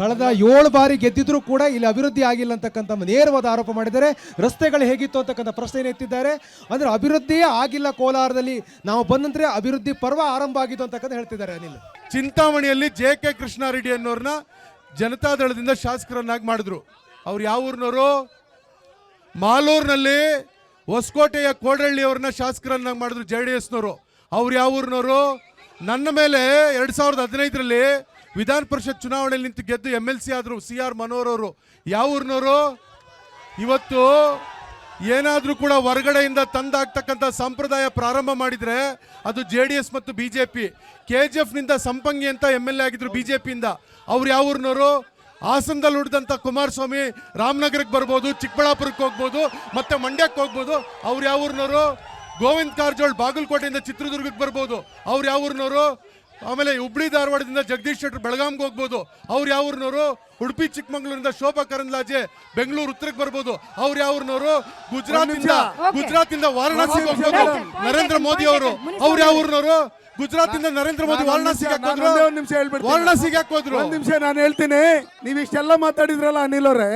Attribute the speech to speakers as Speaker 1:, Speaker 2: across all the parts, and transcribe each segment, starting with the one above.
Speaker 1: ಕಳೆದ ಏಳು ಬಾರಿ ಗೆದ್ದಿದ್ರು ಕೂಡ ಇಲ್ಲಿ ಅಭಿವೃದ್ಧಿ ಆಗಿಲ್ಲ ಅಂತಕ್ಕಂಥ ನೇರವಾದ ಆರೋಪ ಮಾಡಿದ್ದಾರೆ. ರಸ್ತೆಗಳು ಹೇಗಿತ್ತು ಅಂತಕ್ಕಂಥ ಪ್ರಶ್ನೆಯನ್ನು ಎತ್ತಿದ್ದಾರೆ. ಅಂದರೆ ಅಭಿವೃದ್ಧಿಯೇ ಆಗಿಲ್ಲ ಕೋಲಾರದಲ್ಲಿ. ನಾವು ಬಂದಂದ್ರೆ ಅಭಿವೃದ್ಧಿ ಪರ್ವ ಆರಂಭ ಆಗಿತ್ತು ಅಂತಕ್ಕಂಥ ಹೇಳ್ತಿದ್ದಾರೆ ಅನಿಲ್.
Speaker 2: ಚಿಂತಾಮಣಿಯಲ್ಲಿ ಜೆ ಕೆ ಕೃಷ್ಣಾರೆಡ್ಡಿ ಅನ್ನೋರನ್ನ ಜನತಾದಳದಿಂದ ಶಾಸಕರನ್ನಾಗಿ ಮಾಡಿದ್ರು. ಅವ್ರು ಯಾವ ಊರಿನವರು? ಮಾಲೂರಿನಲ್ಲಿ ಹೊಸಕೋಟೆಯ ಕೋಡಹಳ್ಳಿ ಅವ್ರನ್ನ ಶಾಸಕರನ್ನಾಗಿ ಮಾಡಿದ್ರು ಜೆ ಡಿ ಎಸ್ನವರು. ಅವ್ರು ಯಾವ ಊರಿನವರು? ನನ್ನ ಮೇಲೆ ಎರಡು ಸಾವಿರದ ಹದಿನೈದರಲ್ಲಿ ವಿಧಾನ ಪರಿಷತ್ ಚುನಾವಣೆಯಲ್ಲಿ ನಿಂತು ಗೆದ್ದು ಎಂ ಎಲ್ ಸಿ ಆದರು ಸಿ ಆರ್ ಮನೋಹರ್ ಅವರು, ಯಾವ ಊರಿನವರು? ಇವತ್ತು ಏನಾದರೂ ಕೂಡ ಹೊರಗಡೆಯಿಂದ ತಂದಾಗ್ತಕ್ಕಂಥ ಸಂಪ್ರದಾಯ ಪ್ರಾರಂಭ ಮಾಡಿದರೆ ಅದು ಜೆ ಡಿ ಎಸ್ ಮತ್ತು B J P K G ಎಫ್ನಿಂದ Sampangi ಅಂತ ಎಂ ಎಲ್ ಎ ಆಗಿದ್ರು ಬಿ ಜೆ ಪಿಯಿಂದ ಅವ್ರು ಯಾವ ಊರಿನವರು? ಹಾಸನದಲ್ಲಿ ಹುಡ್ದಂಥ ಕುಮಾರಸ್ವಾಮಿ ರಾಮನಗರಕ್ಕೆ ಬರ್ಬೋದು, ಚಿಕ್ಕಬಳ್ಳಾಪುರಕ್ಕೆ ಹೋಗ್ಬೋದು, ಮತ್ತು ಮಂಡ್ಯಕ್ಕೆ ಹೋಗ್ಬೋದು. ಅವ್ರು ಯಾವ ಊರಿನವರು? ಗೋವಿಂದ್ ಕಾರಜೋಳ್ ಬಾಗಲಕೋಟೆಯಿಂದ ಚಿತ್ರದುರ್ಗಕ್ಕೆ ಬರ್ಬೋದು. ಅವ್ರು ಯಾವ ಊರಿನವರು? ಆಮೇಲೆ ಹುಬ್ಳಿ ಧಾರವಾಡದಿಂದ ಜಗದೀಶ್ ಶೆಟ್ಟರ್ ಬೆಳಗಾಂಗೆ ಹೋಗ್ಬೋದು. ಅವ್ರು ಯಾವ್ರನವರು ಉಡುಪಿ ಚಿಕ್ಕಮಂಗ್ಳೂರಿಂದ ಶೋಭಾ ಕರಂದ್ಲಾಜೆ ಬೆಂಗಳೂರು ಉತ್ತರಕ್ಕೆ ಬರ್ಬೋದು. ಅವ್ರು ಯಾವ್ರನವರು ಗುಜರಾತ್ನಿಂದ ಗುಜರಾತಿಂದ ವಾರಣಾಸಿಗೆ ಹೋಗ್ಬೋದು. ನರೇಂದ್ರ ಮೋದಿ ಅವರು. ಅವ್ರು ಯಾವ ಗುಜರಾತ್ ಗುಜರಾತಿಂದ ನರೇಂದ್ರ ಮೋದಿ ವಾರಣಾಸಿಗೆ
Speaker 3: ಹಾಕೋದ್ರು? ಒಂದ್ ನಿಮಿಷ ಹೇಳ್ಬಿಟ್ಟು
Speaker 2: ವಾರಣಾಸಿಗೆ ಹಾಕೋದ್ರು
Speaker 3: ಒಂದ್ ನಿಮಿಷ ನಾನು ಹೇಳ್ತೀನಿ. ನೀವು ಇಷ್ಟೆಲ್ಲ ಮಾತಾಡಿದ್ರಲ್ಲ ಅನಿಲ್ ಅವರೇ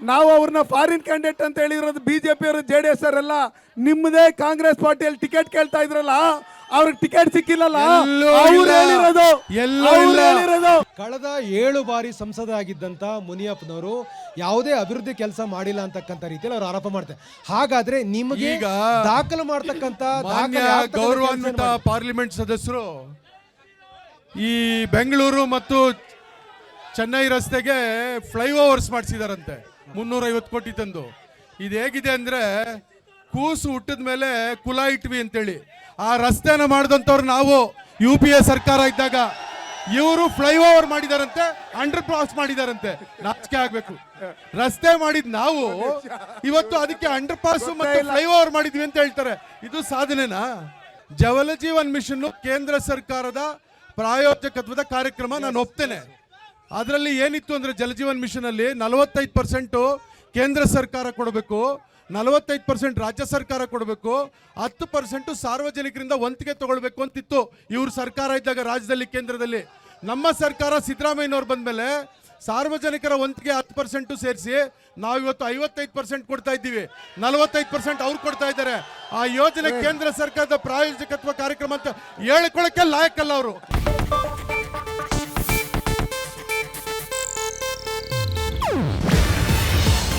Speaker 3: ನಾವು ಅವ್ರನ್ನ ಫಾರಿನ್ ಕ್ಯಾಂಡಿಡೇಟ್ ಅಂತ ಹೇಳಿರೋದು ಬಿಜೆಪಿ ಅವರು ಜೆ ಡಿ ಎಸ್ ಅವರೆಲ್ಲ ನಿಮ್ಮದೇ ಕಾಂಗ್ರೆಸ್ ಪಾರ್ಟಿಯಲ್ಲಿ ಟಿಕೆಟ್ ಕೇಳ್ತಾ ಇದ್ರಲ್ಲ ಅವ್ರಿಗೆ ಟಿಕೆಟ್ ಸಿಕ್ಕಿಲ್ಲಲ್ಲ?
Speaker 2: ಎಲ್ಲೂ
Speaker 3: ಅವ್ರು
Speaker 2: ಇಲ್ಲ.
Speaker 3: ಹೇಳಿರೋದು.
Speaker 2: ಎಲ್ಲೂ
Speaker 3: ಅವ್ರು
Speaker 2: ಇಲ್ಲ.
Speaker 3: ಹೇಳಿರೋದು.
Speaker 1: ಕಳೆದ ಏಳು ಬಾರಿ ಸಂಸದ ಆಗಿದ್ದಂಥ ಮುನಿಯಪ್ಪನವರು ಯಾವುದೇ ಅಭಿವೃದ್ಧಿ ಕೆಲಸ ಮಾಡಿಲ್ಲ ಅಂತಕ್ಕಂಥ ರೀತಿಯಲ್ಲಿ ಅವ್ರು ಆರೋಪ ಮಾಡ್ತಾರೆ. ಹಾಗಾದ್ರೆ ನಿಮಗೆ
Speaker 2: ಈಗ
Speaker 1: ದಾಖಲು ಮಾಡ್ತಕ್ಕಂಥ
Speaker 2: ಮಾನ್ಯ
Speaker 1: ದಾಖಲೆ ಆಗ್ತಕ್ಕಂಥ
Speaker 2: ಗೌರವಾನ್ವಿತ ಪಾರ್ಲಿಮೆಂಟ್ ಸದಸ್ಯರು ಈ ಬೆಂಗಳೂರು ಮತ್ತು ಚೆನ್ನೈ ರಸ್ತೆಗೆ ಫ್ಲೈಓವರ್ಸ್ ಮಾಡಿಸಿದಾರಂತೆ. ಮುನ್ನೂರ ಐವತ್ತು ಕೋಟಿ ತಂದು. ಇದು ಹೇಗಿದೆ ಅಂದ್ರೆ ಕೂಸು ಹುಟ್ಟಿದ ಮೇಲೆ ಕುಲ ಇಟ್ವಿ ಅಂತೇಳಿ. ಆ ರಸ್ತೆನ ಮಾಡಿದಂಥವ್ರು ನಾವು ಯು ಪಿ ಎ ಸರ್ಕಾರ ಇದ್ದಾಗ. ಇವರು ಫ್ಲೈಓವರ್ ಮಾಡಿದಾರಂತೆ ಅಂಡರ್ ಪಾಸ್ ಮಾಡಿದಾರಂತೆ. ನಾಚಿಕೆ ಆಗ್ಬೇಕು. ರಸ್ತೆ ಮಾಡಿದ್ ನಾವು ಇವತ್ತು ಅದಕ್ಕೆ ಅಂಡರ್ ಪಾಸ್ ಮತ್ತೆ ಫ್ಲೈಓವರ್ ಮಾಡಿದ್ವಿ ಅಂತ ಹೇಳ್ತಾರೆ. ಇದು ಸಾಧನೆನಾ? ಜವಲ ಜೀವನ್ ಮಿಷನ್ ಕೇಂದ್ರ ಸರ್ಕಾರದ ಪ್ರಾಯೋಜಕತ್ವದ ಕಾರ್ಯಕ್ರಮ ನಾನು ಒಪ್ತೇನೆ. ಅದರಲ್ಲಿ ಏನಿತ್ತು ಅಂದ್ರೆ ಜಲಜೀವನ್ ಮಿಷನ್ ಅಲ್ಲಿ ನಲವತ್ತೈದು ಪರ್ಸೆಂಟು ಕೇಂದ್ರ ಸರ್ಕಾರ ಕೊಡಬೇಕು. ನಲವತ್ತೈದು ಪರ್ಸೆಂಟ್ ರಾಜ್ಯ ಸರ್ಕಾರ ಕೊಡಬೇಕು ಹತ್ತು ಪರ್ಸೆಂಟು ಸಾರ್ವಜನಿಕರಿಂದ ವಂತಿಗೆ ತಗೊಳ್ಬೇಕು ಅಂತಿತ್ತು ಇವ್ರ ಸರ್ಕಾರ ಇದ್ದಾಗ ರಾಜ್ಯದಲ್ಲಿ ಕೇಂದ್ರದಲ್ಲಿ. ನಮ್ಮ ಸರ್ಕಾರ ಸಿದ್ದರಾಮಯ್ಯನವ್ರು ಬಂದ್ಮೇಲೆ ಸಾರ್ವಜನಿಕರ ವಂತಿಗೆ ಹತ್ತು ಪರ್ಸೆಂಟು ಸೇರಿಸಿ ನಾವು ಇವತ್ತು ಐವತ್ತೈದು ಪರ್ಸೆಂಟ್ ಕೊಡ್ತಾ ಇದ್ದೀವಿ. ನಲವತ್ತೈದು ಪರ್ಸೆಂಟ್ ಅವ್ರು ಕೊಡ್ತಾ ಇದ್ದಾರೆ. ಆ ಯೋಜನೆ ಕೇಂದ್ರ ಸರ್ಕಾರದ ಪ್ರಾಯೋಜಕತ್ವ ಕಾರ್ಯಕ್ರಮ ಅಂತ ಹೇಳ್ಕೊಳಕ್ಕೆ ಲಾಯಕ್ಕಲ್ಲ ಅವರು.